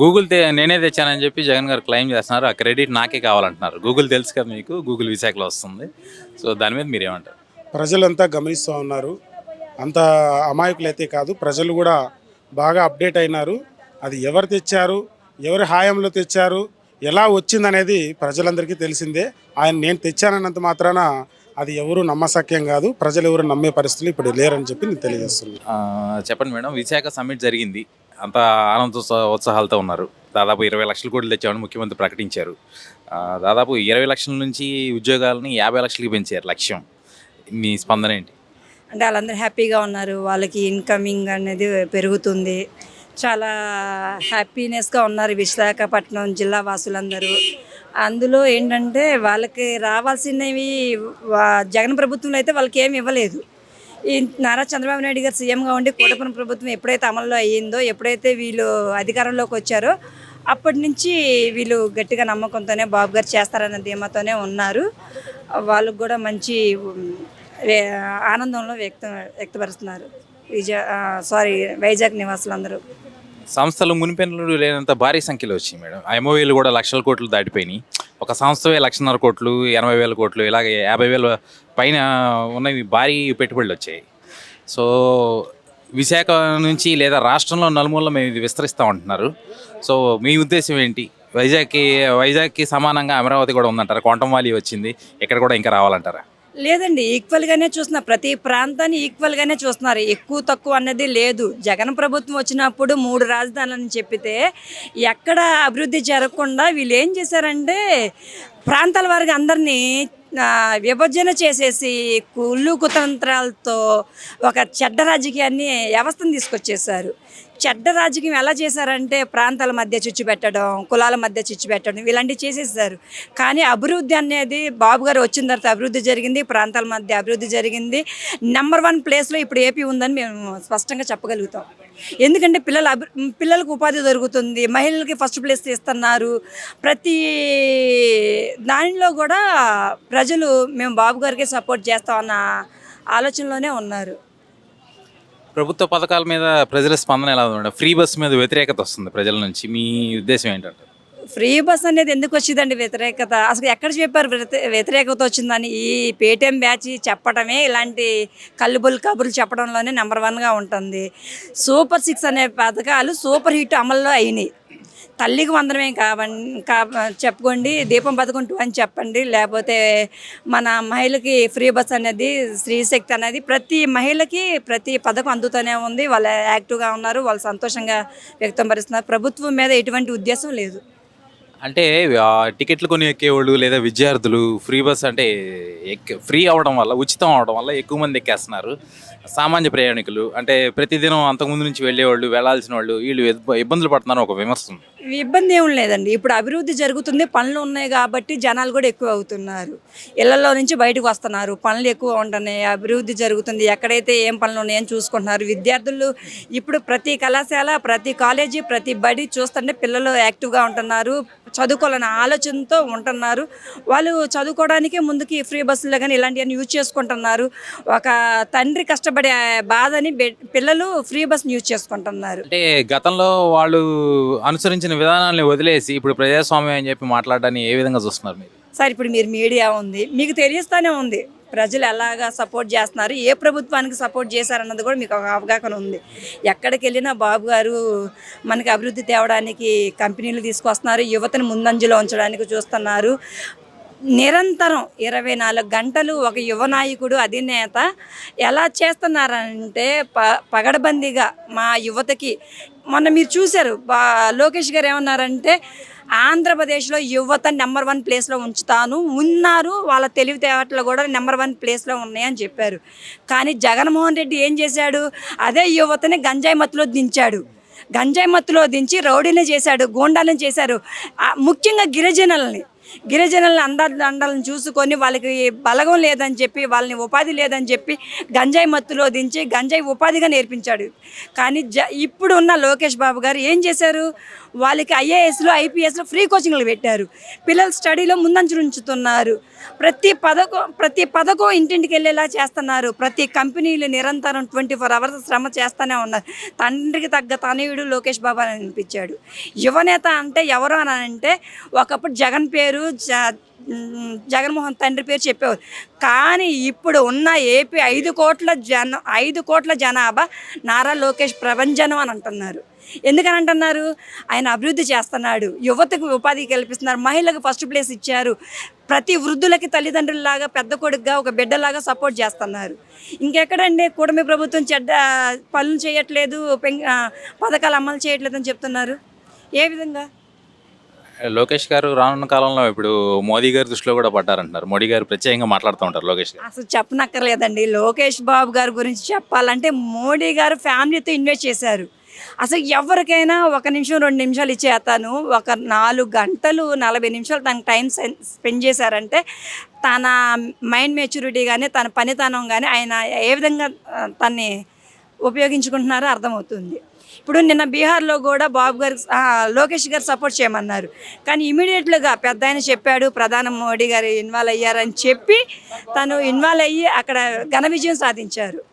Google తే నేనే తెచ్చానని చెప్పి జగన్ గారు క్లెయిమ్ చేస్తున్నారు. ఆ క్రెడిట్ నాకే కావాలంటున్నారు. గూగుల్ తెలుసు కదా మీకు గూగుల్ విశాఖలో వస్తుంది. సో దాని మీద మీరేమంటారు? ప్రజలంతా గమనిస్తూ ఉన్నారు. అంత అమాయకులైతే కాదు ప్రజలు కూడా బాగా అప్డేట్ అయినారు. అది ఎవరు తెచ్చారు ఎవరి హాయంలో తెచ్చారు ఎలా వచ్చిందనేది ప్రజలందరికీ తెలిసిందే. ఆయన నేను తెచ్చానన్నంత మాత్రాన అది ఎవరు నమ్మసక్యం కాదు ప్రజలు ఎవరు నమ్మే పరిస్థితులు ఇప్పుడు లేరని చెప్పి నేను తెలియజేస్తున్నాను. చెప్పండి మేడం. విశాఖ సమ్మిట్ జరిగింది. అంత ఆనంద ఉత్సాహాలతో ఉన్నారు. దాదాపు ఇరవై లక్షలు కోట్లు తెచ్చామని ముఖ్యమంత్రి ప్రకటించారు. దాదాపు ఇరవై లక్షల నుంచి ఉద్యోగాలని యాభై లక్షలకి పెంచారు లక్ష్యం. మీ స్పందన ఏంటి? అంటే వాళ్ళందరూ హ్యాపీగా ఉన్నారు. వాళ్ళకి ఇన్కమింగ్ అనేది పెరుగుతుంది. చాలా హ్యాపీనెస్గా ఉన్నారు విశాఖపట్నం జిల్లా వాసులందరూ. అందులో ఏంటంటే వాళ్ళకి రావాల్సినవి జగన్ ప్రభుత్వంలో అయితే వాళ్ళకి ఏమి ఇవ్వలేదు. ఈ నారా చంద్రబాబు నాయుడు గారు సీఎంగా ఉండి కూటమి ప్రభుత్వం ఎప్పుడైతే అమల్లో అయ్యిందో ఎప్పుడైతే వీళ్ళు అధికారంలోకి వచ్చారో అప్పటి నుంచి వీళ్ళు గట్టిగా నమ్మకంతోనే బాబు గారు చేస్తారన్న ధీమాతోనే ఉన్నారు. వాళ్ళకు కూడా మంచి ఆనందంలో వ్యక్తం వ్యక్తపరుస్తున్నారు. విజయ సారీ వైజాగ్ నివాసులందరూ. సంస్థలు మునిపెన్లు లేనంత భారీ సంఖ్యలో వచ్చాయి మేడం. ఎంఓఏలు కూడా లక్షల కోట్లు దాటిపోయినాయి. ఒక సంస్థవే లక్షన్నర కోట్లు ఎనభై వేల కోట్లు ఇలాగే యాభై వేల పైన ఉన్నవి భారీ పెట్టుబడులు వచ్చాయి. సో విశాఖ నుంచి లేదా రాష్ట్రంలో నలుమూలలో మేము ఇది విస్తరిస్తూ ఉంటున్నారు. సో మీ ఉద్దేశం ఏంటి? వైజాగ్కి వైజాగ్కి సమానంగా అమరావతి కూడా ఉందంటారా? క్వాంటం వాలీ వచ్చింది ఇక్కడ కూడా ఇంకా రావాలంటారా? లేదండి ఈక్వల్గానే చూస్తున్నారు ప్రతి ప్రాంతాన్ని ఈక్వల్గానే చూస్తున్నారు. ఎక్కువ తక్కువ అన్నది లేదు. జగన్ ప్రభుత్వం వచ్చినప్పుడు మూడు రాజధానులని చెప్పితే ఎక్కడ అభివృద్ధి జరగకుండా వీళ్ళు ఏం చేశారంటే ప్రాంతాల వారికి అందరినీ విభజన చేసేసి కుళ్ళు కుతంత్రాలతో ఒక చెడ్డ రాజకీయాన్ని వ్యవస్థను తీసుకొచ్చేసారు చెడ్డ రాజకీయం ఎలా చేశారంటే ప్రాంతాల మధ్య చిచ్చు పెట్టడం కులాల మధ్య చిచ్చు పెట్టడం ఇలాంటివి చేసేసారు. కానీ అభివృద్ధి అనేది బాబు గారు వచ్చిన తర్వాత అభివృద్ధి జరిగింది ప్రాంతాల మధ్య అభివృద్ధి జరిగింది. నెంబర్ వన్ ప్లేస్లో ఇప్పుడు ఏపీ ఉందని మేము స్పష్టంగా చెప్పగలుగుతాం. ఎందుకంటే పిల్లల అభి పిల్లలకు ఉపాధి దొరుకుతుంది మహిళలకి ఫస్ట్ ప్లేస్ ఇస్తున్నారు ప్రతి దానిలో కూడా ప్రజలు మేము బాబు గారికి సపోర్ట్ చేస్తామన్న ఆలోచనలోనే ఉన్నారు. ప్రభుత్వ పథకాల మీద ప్రజల స్పందన ఎలా ఉంది ఫ్రీ బస్ మీద వ్యతిరేకత వస్తుంది ప్రజల నుంచి. మీ ఉద్దేశం ఏంటంటే ఫ్రీ బస్ అనేది ఎందుకు వచ్చిందండి వ్యతిరేకత? అసలు ఎక్కడ చెప్పారు వ్యతి- వ్యతిరేకత వచ్చిందని? ఈ పేటీఎం బ్యాచ్ చెప్పడమే ఇలాంటి కల్లుబుల్ కబుర్లు చెప్పడంలోనే నెంబర్ వన్గా ఉంటుంది. సూపర్ సిక్స్ అనే పథకాలు సూపర్ హిట్ అమల్లో అయినాయి. తల్లికి వందనమే కావండి కా చెప్పుకోండి దీపం బతుకుంటూ అని చెప్పండి. లేకపోతే మన మహిళకి ఫ్రీ బస్ అనేది స్త్రీశక్తి అనేది ప్రతి మహిళకి ప్రతి పథకం అందుతూనే ఉంది. వాళ్ళు యాక్టివ్గా ఉన్నారు వాళ్ళు సంతోషంగా వ్యక్తం పరుస్తున్నారు. ప్రభుత్వం మీద ఎటువంటి ఉద్దేశం లేదు. అంటే టికెట్లు కొని ఎక్కేవాళ్ళు లేదా విద్యార్థులు ఫ్రీ బస్ అంటే ఎక్ ఫ్రీ అవడం వల్ల ఉచితం అవడం వల్ల ఎక్కువ మంది ఎక్కేస్తున్నారు. సామాన్య ప్రయాణికులు అంటే ప్రతిదినం అంతకుముందు నుంచి వెళ్ళేవాళ్ళు వెళ్ళాల్సిన వాళ్ళు వీళ్ళు ఇబ్బందులు పడుతున్నారు ఒక విమర్శ ఉంది. ఇబ్బంది ఏం లేదండి. ఇప్పుడు అభివృద్ధి జరుగుతుంది పనులు ఉన్నాయి కాబట్టి జనాలు కూడా ఎక్కువ అవుతున్నారు. ఇళ్ళలో నుంచి బయటకు వస్తున్నారు. పనులు ఎక్కువ ఉంటున్నాయి అభివృద్ధి జరుగుతుంది. ఎక్కడైతే ఏం పనులు ఉన్నాయని చూసుకుంటున్నారు. విద్యార్థులు ఇప్పుడు ప్రతి కళాశాల ప్రతి కాలేజీ ప్రతి బడి చూస్తుంటే పిల్లలు యాక్టివ్గా ఉంటున్నారు చదువుకోవాలనే ఆలోచనతో ఉంటున్నారు. వాళ్ళు చదువుకోవడానికి ముందుకి ఫ్రీ బస్సులు కానీ ఇలాంటివన్నీ యూజ్ చేసుకుంటున్నారు. ఒక తండ్రి కష్టపడే బాధని పిల్లలు ఫ్రీ బస్ని యూజ్ చేసుకుంటున్నారు. అంటే గతంలో వాళ్ళు అనుసరించిన విధానాన్ని వదిలేసి ఇప్పుడు ప్రజాస్వామ్యం అని చెప్పి మాట్లాడడాన్ని ఏ విధంగా చూస్తున్నారు మీరు? సార్ ఇప్పుడు మీరు మీడియా ఉంది మీకు తెలియస్తానే ఉంది. ప్రజలు ఎలాగా సపోర్ట్ చేస్తున్నారు ఏ ప్రభుత్వానికి సపోర్ట్ చేశారన్నది కూడా మీకు ఒక అవగాహన ఉంది. ఎక్కడికి వెళ్ళినా బాబు గారు మనకి అభివృద్ధి తేవడానికి కంపెనీలు తీసుకొస్తున్నారు యువతను ముందంజలో ఉంచడానికి చూస్తున్నారు. నిరంతరం ఇరవై నాలుగు గంటలు ఒక యువ నాయకుడు అధినేత ఎలా చేస్తున్నారంటే ప పగడబందీగా మా యువతకి మొన్న మీరు చూశారు బా లోకేష్ గారు ఏమన్నారంటే ఆంధ్రప్రదేశ్లో యువత నెంబర్ వన్ ప్లేస్లో ఉంచుతాను ఉన్నారు వాళ్ళ తెలివితేటలు కూడా నెంబర్ వన్ ప్లేస్లో ఉన్నాయని చెప్పారు. కానీ జగన్మోహన్ రెడ్డి ఏం చేశాడు? అదే యువతని గంజాయి మత్తులో దించాడు. గంజాయి మత్తులో దించి రౌడీని చేశాడు గోండాలని చేశారు. ముఖ్యంగా గిరిజనులని. గిరిజనుల అండాలను చూసుకొని వాళ్ళకి బలగం లేదని చెప్పి వాళ్ళని ఉపాధి లేదని చెప్పి గంజాయి మత్తులో దించి గంజాయి ఉపాధిగా నేర్పించాడు. కానీ జ ఇప్పుడు ఉన్న లోకేష్ బాబు గారు ఏం చేశారు? వాళ్ళకి ఐఏఎస్లో ఐపీఎస్లో ఫ్రీ కోచింగ్లు పెట్టారు. పిల్లలు స్టడీలో ముందంచుంచుతున్నారు ప్రతి పథకం ప్రతి పథకం ఇంటింటికి వెళ్ళేలా చేస్తున్నారు. ప్రతి కంపెనీలు నిరంతరం ట్వంటీ ఫోర్ అవర్స్ శ్రమ చేస్తూనే ఉన్నారు. తండ్రికి తగ్గ తనయుడు లోకేష్ బాబు అని అనిపించాడు. యువనేత అంటే ఎవరు అని అంటే ఒకప్పుడు జగన్ పేరు జ జగన్మోహన్ తండ్రి పేరు చెప్పేవారు. కానీ ఇప్పుడు ఉన్న ఏపీ ఐదు కోట్ల జన ఐదు కోట్ల జనాభా నారా లోకేష్ ప్రభంజనం అని అంటున్నారు. ఎందుకని అంటున్నారు? ఆయన అభివృద్ధి చేస్తున్నాడు. యువతకు ఉపాధి కల్పిస్తున్నారు. మహిళలకు ఫస్ట్ ప్లేస్ ఇచ్చారు. ప్రతి వృద్ధులకి తల్లిదండ్రులలాగా పెద్ద కొడుకుగా ఒక బిడ్డలాగా సపోర్ట్ చేస్తున్నారు. ఇంకెక్కడండి? కూటమి ప్రభుత్వం చెడ్డ పనులు చేయట్లేదు పథకాలు అమలు చేయట్లేదు అని చెప్తున్నారు. ఏ విధంగా? లోకేష్ గారు రానున్న కాలంలో ఇప్పుడు మోదీ గారి దృష్టిలో కూడా పడ్డారంటున్నారు. మోడీ గారు ప్రత్యేకంగా మాట్లాడుతూ ఉంటారు లోకేష్ గారు. అసలు చెప్పనక్కర్లేదండి. లోకేష్ బాబు గారి గురించి చెప్పాలంటే మోడీ గారు ఫ్యామిలీతో ఇన్వెస్ట్ చేశారు. అసలు ఎవరికైనా ఒక నిమిషం రెండు నిమిషాలు ఇచ్చేస్తాను ఒక నాలుగు గంటలు నలభై నిమిషాలు తనకు టైం స్పెండ్ చేశారంటే తన మైండ్ మెచ్యూరిటీ కానీ తన పనితనం కానీ ఆయన ఏ విధంగా తన్ని ఉపయోగించుకుంటున్నారో అర్థమవుతుంది. ఇప్పుడు నిన్న బీహార్లో కూడా బాబు గారు లోకేష్ గారు సపోర్ట్ చేయమన్నారు. కానీ ఇమీడియట్లుగా పెద్ద ఆయన చెప్పాడు ప్రధాని మోడీ గారు ఇన్వాల్వ్ అయ్యారని చెప్పి తను ఇన్వాల్వ్ అయ్యి అక్కడ ఘన విజయం సాధించారు.